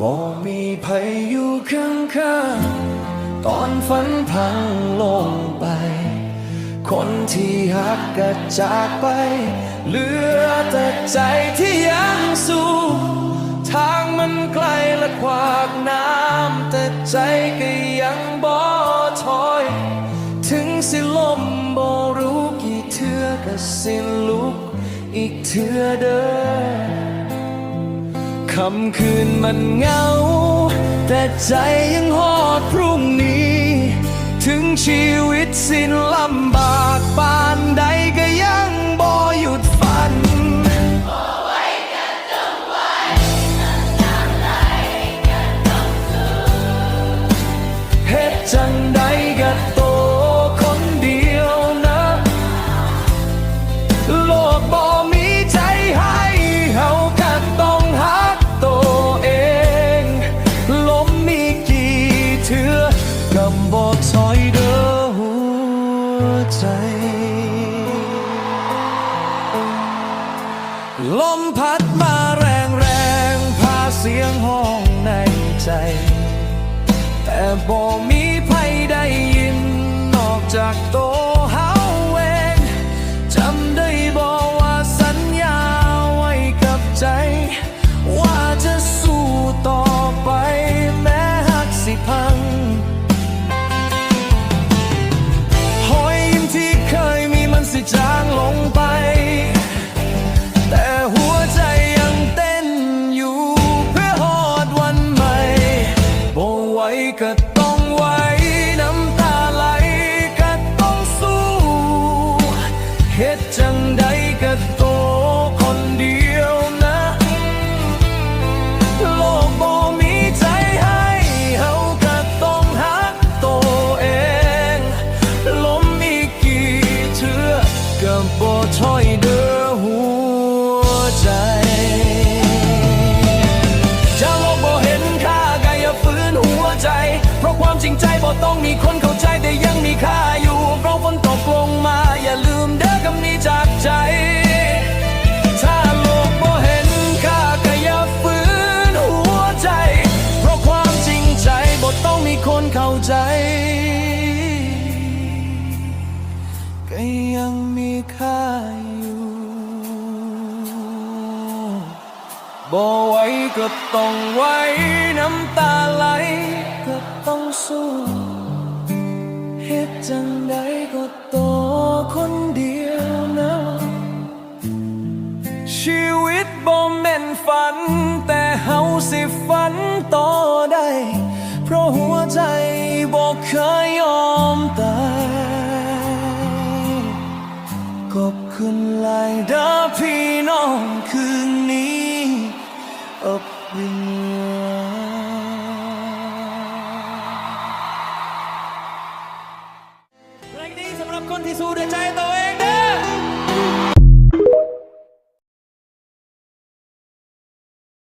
บ่มีภัยอยู่ข้างข้างๆตอนฝันพังลงไป คนที่หักก็จากไป เหลือแต่ใจที่ยังสู้ทางมันไกลและขวากน้ำแต่ใจก็ยังบ่ถอย ถึงสิลมบ่รู้กี่เทื่อก็สิลุก อีกเทื่อเด้อ คำคืนมันเหงา แต่ใจยังหอดพรุ่งนี้ ถึงชีวิตสิ้นลำบากปานใดก็ยัง ใจ ลมพัดมาแรงแรงพาเสียงห้องในใจ แต่บ่มีใครได้ยินนอกจากตัว ไห จริงใจบ่ต้องมีคนเข้าใจแต่ยังมีค่าอยู่ เพราะฝนตกลงมาอย่าลืมเด้อคำนี้จากใจ ถ้าโลกบ่เห็นค่าก็อย่าฝืนหัวใจ เพราะความจริงใจบ่ต้องมีคนเข้าใจก็ยังมีค่าอยู่ บ่ไหวก็ต้องไหวน้ำตาไหลก็ต้องสู้เฮ็ดจังใดก็โตคนเดียวนะชีวิตบ่แม่นฝัน แต่เฮาสิฝันต่อได้ เพราะหัวใจบ่เคยยอมตายขอบคุณหลายเด้อพี่น้องคืนนี้ เพลงนี้สำหรับคนที่สู้ด้วยใจตัว